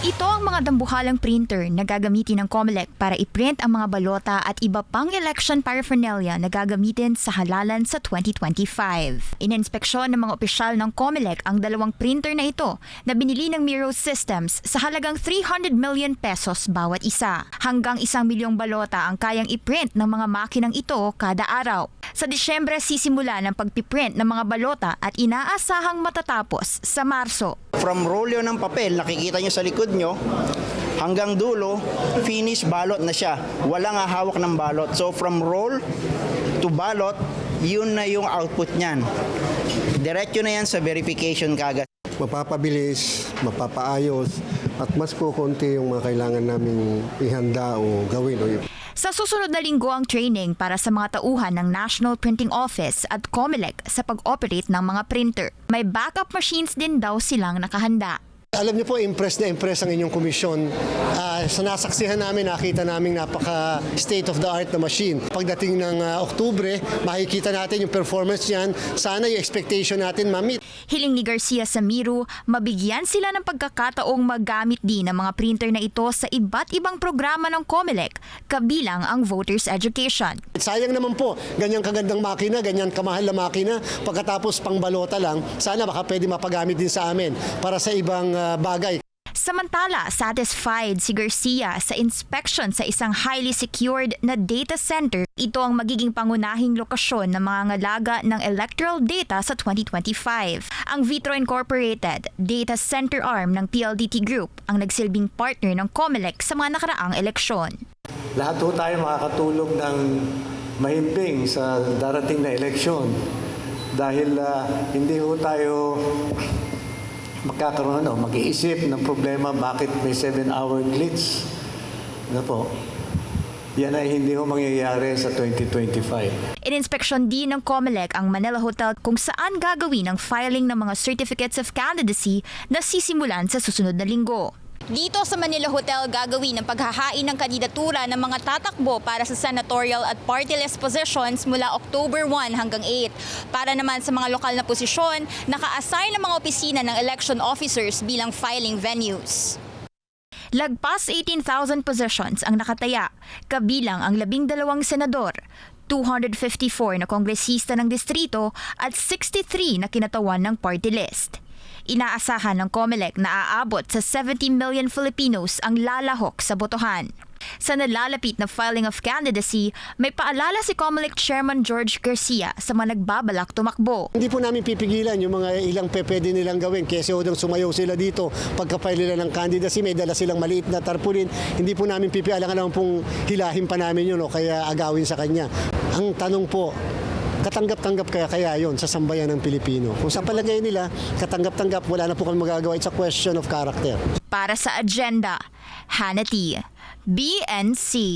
Ito ang mga dambuhalang printer na gagamitin ng COMELEC para i-print ang mga balota at iba pang election paraphernalia na gagamitin sa halalan sa 2025. Ininspeksyon ng mga opisyal ng COMELEC ang dalawang printer na ito na binili ng Miro Systems sa halagang 300 million pesos bawat isa. Hanggang isang milyong balota ang kayang i-print ng mga makinang ito kada araw. Sa Disyembre sisimula ng pagpiprint ng mga balota at inaasahang matatapos sa Marso. From rolyo ng papel, nakikita nyo sa likod nyo, hanggang dulo, finish balot na siya. Walang hawak ng balot. So from roll to balot, yun na yung output niyan. Diretso na yan sa verification kagad. mapapabilis, mapapaayos, at mas kukunti yung mga kailangan naming ihanda o gawin o Sa susunod na linggo ang training para sa mga tauhan ng National Printing Office at COMELEC sa pag-operate ng mga printer. May backup machines din daw silang nakahanda. Alam niyo po, impress na impress ang inyong komisyon. Ah, sa nasaksihan namin, nakita namin napaka state of the art na machine. Pagdating ng ah, Oktubre, makikita natin yung performance niyan. Sana yung expectation natin ma-meet. Hiling ni Garcia sa Miro, mabigyan sila ng pagkakataong magamit din ang mga printer na ito sa iba't ibang programa ng COMELEC, kabilang ang voters education. Sayang naman po, ganyang kagandang makina, ganyan kamahal na makina, pagkatapos pang balota lang, sana baka pwede mapagamit din sa amin para sa ibang ah, bagay. Samantala, satisfied si Garcia sa inspection sa isang highly secured na data center. Ito ang magiging pangunahing lokasyon ng mga ngalaga ng electoral data sa 2025. Ang Vitro Incorporated, data center arm ng PLDT Group, ang nagsilbing partner ng COMELEC sa mga nakaraang eleksyon. Lahat ho tayo makakatulong ng mahimbing sa darating na eleksyon dahil ah, hindi ho tayo magkakaroon, ano, mag-iisip ng problema bakit may 7-hour glitch. Ano po? Yan ay hindi ho mangyayari sa 2025. Ininspeksyon din ng COMELEC ang Manila Hotel kung saan gagawin ang filing ng mga certificates of candidacy na sisimulan sa susunod na linggo. Dito sa Manila Hotel gagawin ang paghahain ng kandidatura ng mga tatakbo para sa senatorial at party list positions mula October 1 hanggang 8. Para naman sa mga lokal na posisyon, naka-assign ang mga opisina ng election officers bilang filing venues. Lagpas 18,000 positions ang nakataya, kabilang ang labing dalawang senador, 254 na kongresista ng distrito at 63 na kinatawan ng party list. Inaasahan ng COMELEC na aabot sa 70 million Filipinos ang lalahok sa botohan. Sa nalalapit na filing of candidacy, may paalala si COMELEC Chairman George Garcia sa mga nagbabalak tumakbo. Hindi po namin pipigilan yung mga ilang pe- pwede nilang gawin. Kasi hodang sumayaw sila dito, pagka-file nila ng candidacy, may dala silang maliit na tarpaulin. Hindi po namin pipialang alam pong hilahin pa namin yun o kaya agawin sa kanya. Ang tanong po, katanggap-tanggap kaya kaya yon sa sambayan ng Pilipino. Kung sa palagay nila, katanggap-tanggap, wala na po kami magagawa. It's a question of character. Para sa agenda, Hannity, BNC.